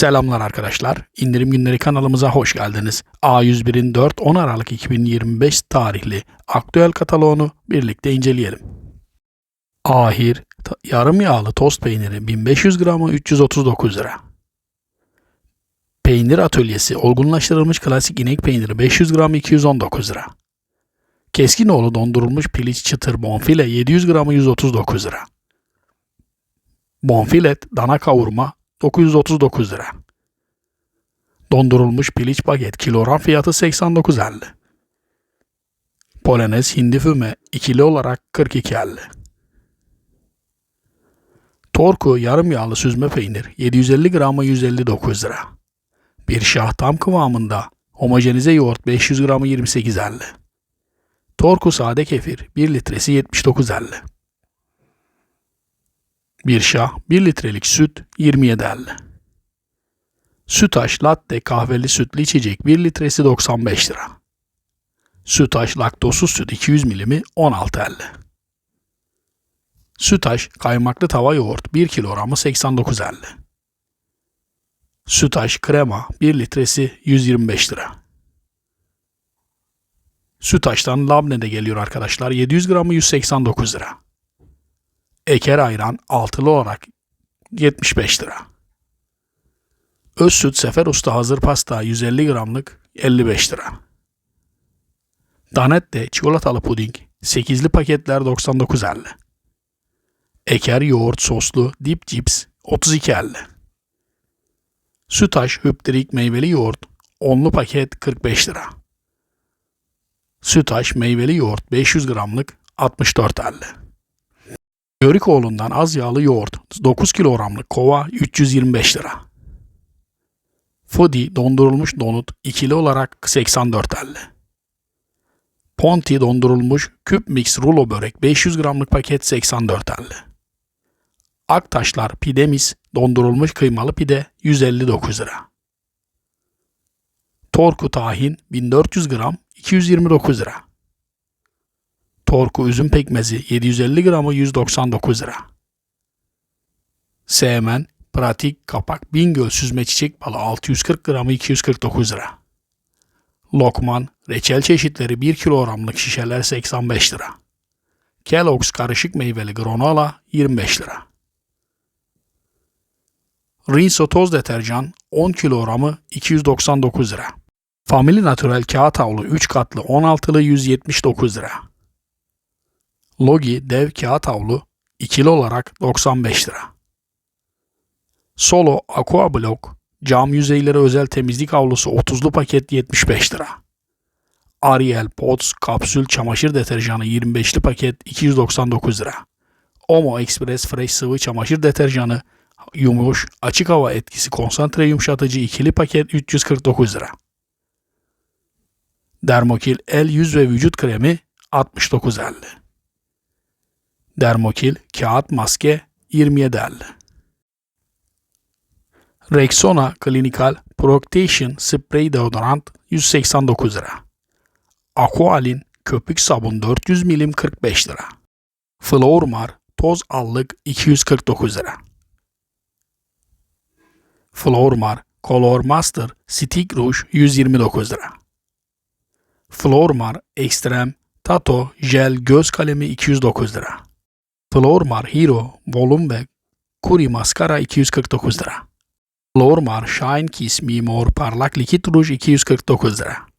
Selamlar arkadaşlar. İndirim Günleri kanalımıza hoş geldiniz. A101'in 4-10 Aralık 2025 tarihli aktüel kataloğunu birlikte inceleyelim. Ahir yarım yağlı tost peyniri 1500 gramı 339 lira. Peynir atölyesi olgunlaştırılmış klasik inek peyniri 500 gram 219 lira. Keskinoğlu dondurulmuş piliç çıtır bonfile 700 gramı 139 lira. Bonfilet dana kavurma 939 lira. Dondurulmuş piliç baget kilogram fiyatı 89.50. Polonez hindi füme ikili olarak 42.50. Torku yarım yağlı süzme peynir 750 gramı 159 lira. Bir şah tam kıvamında homojenize yoğurt 500 gramı 28.50. Torku sade kefir 1 litresi 79.50. Bir şah 1 litrelik süt 27.50. Sütaş latte kahveli sütlü içecek 1 litresi 95 lira. Sütaş laktozsuz süt 200 milimi 16.50. Sütaş kaymaklı tava yoğurt 1 kilogramı 89.50. Sütaş krema 1 litresi 125 lira. Sütaş'tan labne de geliyor arkadaşlar 700 gramı 189 lira. Eker ayran altılı olarak 75 lira. Öz süt sefer usta hazır pasta 150 gramlık 55 lira. Danette çikolatalı puding 8'li paketler 99.50. Eker yoğurt soslu dip cips 32.50. Sütaş hüptrik meyveli yoğurt 10'lu paket 45 lira. Sütaş meyveli yoğurt 500 gramlık 64.50. Yörükoğlu'ndan az yağlı yoğurt 9 kilogramlık kova 325 lira. Fudi dondurulmuş donut ikili olarak 84.50. Ponti dondurulmuş küp mix rulo börek 500 gramlık paket 84.50. Aktaşlar pidemis dondurulmuş kıymalı pide 159 lira. Torku tahin 1400 gram 229 lira. Torku üzüm pekmezi 750 gramı 199 lira. Semen pratik kapak Bingöl süzme çiçek balı 640 gramı 249 lira. Lokman reçel çeşitleri 1 kilogramlık şişeler 85 lira. Kellogg's karışık meyveli granola 25 lira. Rinso toz deterjan 10 kilogramı 299 lira. Family Natural kağıt havlu 3 katlı 16'lı 179 lira. Logi dev kağıt havlu ikili olarak 95 lira. Solo Aqua Block cam yüzeyleri özel temizlik havlusu 30'lu paket 75 lira. Ariel Pods kapsül çamaşır deterjanı 25'li paket 299 lira. Omo Express Fresh sıvı çamaşır deterjanı yumuş açık hava etkisi konsantre yumuşatıcı ikili paket 349 lira. Dermokil el yüz ve vücut kremi 69.50. Dermokil kağıt maske 27.50. Rexona Clinical Protection Spray Deodorant 189 lira. Aqualin köpük sabun 400 milim 45 lira. Flormar toz allık 249 lira. Flormar Color Master Stick Rouge 129 lira. Flormar Extreme Tato Jel Göz Kalemi 209 lira. Flormar Hero Volum ve Kuri Maskara 249 lira. Flormar Shine Kiss Me More Parlak Likit Ruj 249 lira.